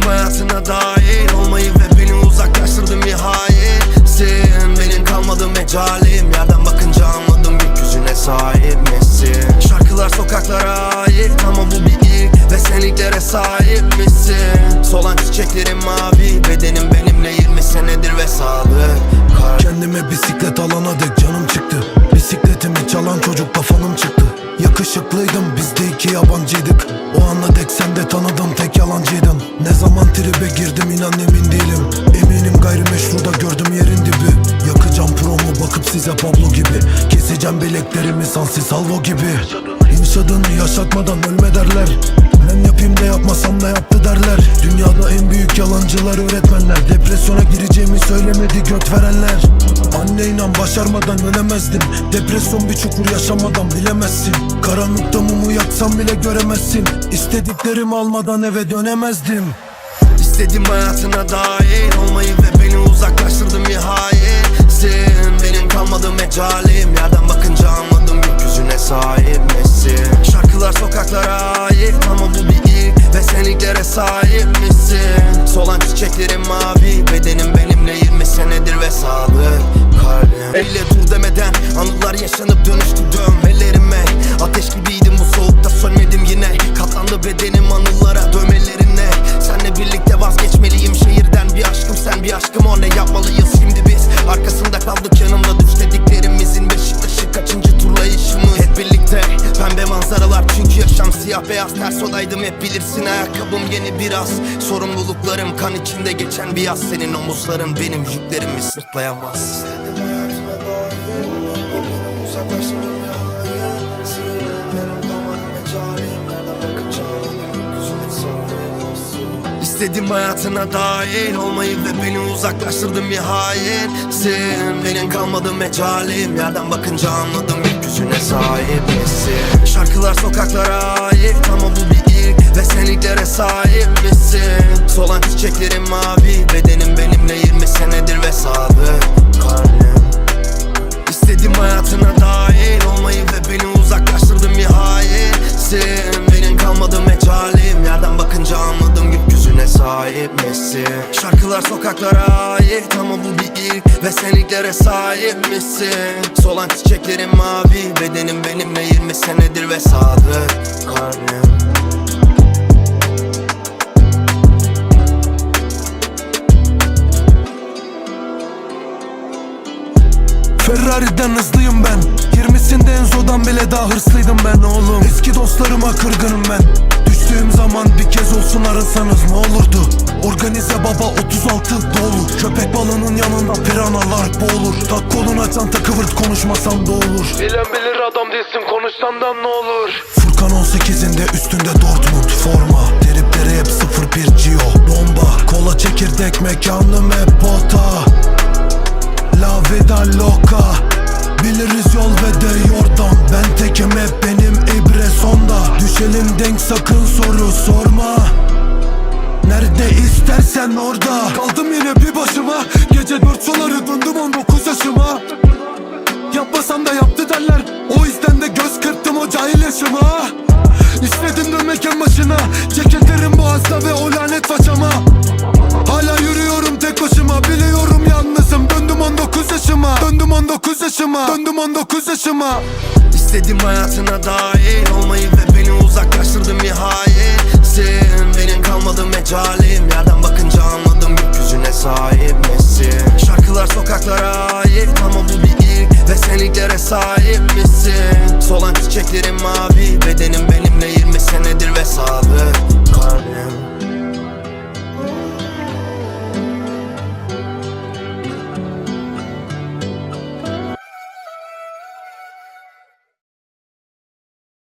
hayatına dahil olmayı ve beni uzaklaştırdın nihayetsin Benim kalmadı mecalim yerden bakınca anladım gökyüzüne sahip misin? Şarkılar sokaklara ait ama bu bir ilk ve senliklere sahip misin? Solan çiçeklerim mavi bedenim benimle 20 senedir ve sadık Kendime bisiklet alana dek canım çıktı Çalan çocuk kafanım çıktı. Yakışıklıydım biz de iki yabancıydık. O ana dek sen de tanıdım tek yalancıydın. Ne zaman tribe girdim inan emin değilim. Eminim gayrimeşruda gördüm yerin dibi. Yakacağım promu bakıp size Pablo gibi. Keseceğim bileklerimi Sansi Salvo gibi. Yaşadığını yaşatmadan ölme derler Ben yapayım da yapmasam da yaptı derler. Dünyada en büyük yalancılar öğretmenler. Depresyona gireceğimi söylemedi göt verenler. Anne inan başarmadan ölemezdim. Depresyon bir çukur yaşamadan bilemezsin. Karanlıkta mumu yaksam bile göremezsin. İstediklerimi almadan eve dönemezdim. İstedim hayatına dahil olmayı ve beni uzaklaştırdın nihayetsin Benim kalmadı mecalim. Yerden bakınca anladım siyah beyaz Ters odaydım hep bilirsin ayakkabım yeni biraz. Sorumluluklarım kan içinde geçen bir yaz. Senin omuzların benim yüklerimi sırtlayamaz İstedim hayatına dahil olmayı ve beni uzaklaştırdın nihayetsin Benim kalmadı mecalim. Yerden bakınca anladım gökyüzüne sahip misin? Şarkılar sokaklara ait ama bu bir ilk ve senliklere sahip misin? Solan çiçeklerim mavi bedenim benimle 20 senedir ve sadık sahip misin Şarkılar sokaklara ait ama bu bir ilk ve senliklere sahip misin Solan çiçeklerim mavi bedenim benimle 20 senedir ve sadık kalbim Ferrari'den hızlıyım ben. 20'sinde Enzo'dan bile daha hırslıydım ben oğlum. Eski dostlarıma kırgınım ben Düştüğüm zaman bir kez olsun arasanız ne olurdu? Organize baba 36 dolu Köpek balığının yanında piranalar boğulur. Tak koluna çanta kıvırt konuşmasam da olur. Bilen bilir adam değilsin konuşsam ne olur? Furkan 18'inde üstünde Dortmund. Forma Tripleri hep 01 Gio. Bomba Kola çekirdek mekanım hep bota. La vida loca. Biliriz yol ve de yordam Gece dört suları döndüm 19 yaşıma. Yapmasam da yaptı derler. O yüzden de göz kırptım o cahil yaşıma. İstedim dönmek en başına. Ceketlerim boğazda ve o lanet façama. Hala yürüyorum tek başıma. Biliyorum yalnızım. Döndüm 19 yaşıma. Döndüm 19 yaşıma. Döndüm 19 yaşıma. İstedim hayatına dahil olmayı ve beni uzaklaştırdın nihayetsin Benim sensin Solan çiçeklerim mavi. Bedenim benimle 20 senedir ve sabit. Kalbim